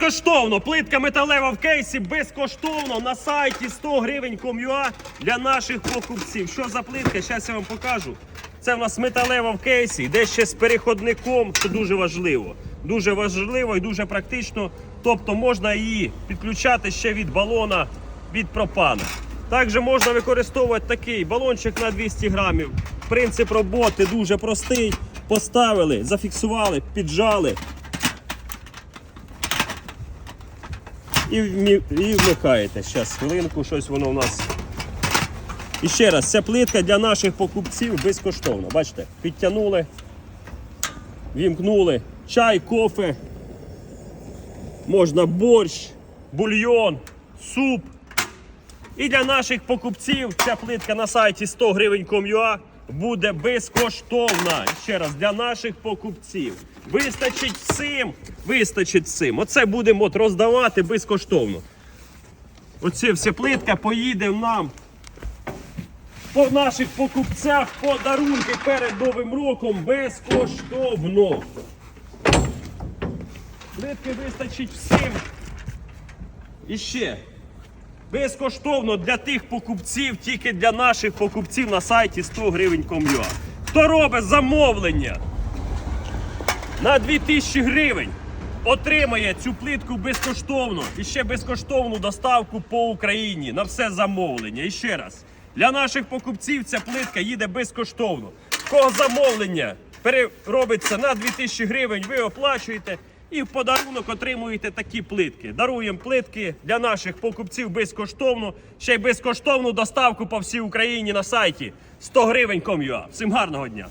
Безкоштовно. Плитка металева в кейсі безкоштовно на сайті 100 гривень Ком'юа для наших покупців. Що за плитка? Зараз я вам покажу. Це в нас металева в кейсі, йде ще з переходником, що дуже важливо. Дуже важливо і дуже практично. Тобто можна її підключати ще від балона від пропана. Також можна використовувати такий балончик на 200 грамів. Принцип роботи дуже простий. Поставили, зафіксували, піджали. І, і вмикаєте. Зараз хвилинку, щось воно у нас. І ще раз, ця плитка для наших покупців безкоштовна. Бачите, підтягнули, вімкнули чай, кофе, можна борщ, бульйон, суп. І для наших покупців ця плитка на сайті 100 гривень Ком'юа буде безкоштовна. Ще раз, для наших покупців. Вистачить всім, вистачить всім. Оце будемо от роздавати безкоштовно. Оце вся плитка поїде нам по наших покупцях подарунки перед Новим роком безкоштовно. Плитки вистачить всім. І ще. Безкоштовно для тих покупців, тільки для наших покупців на сайті 100 гривень Ком'юа. Хто робить замовлення на 2000 гривень, отримає цю плитку безкоштовно і ще безкоштовну доставку по Україні на все замовлення. І ще раз, для наших покупців ця плитка їде безкоштовно. Кого замовлення переробиться на 2000 гривень, ви оплачуєте. І в подарунок отримуєте такі плитки. Даруємо плитки для наших покупців безкоштовно. Ще й безкоштовну доставку по всій Україні на сайті 100 гривень Ком'юа. Всім гарного дня!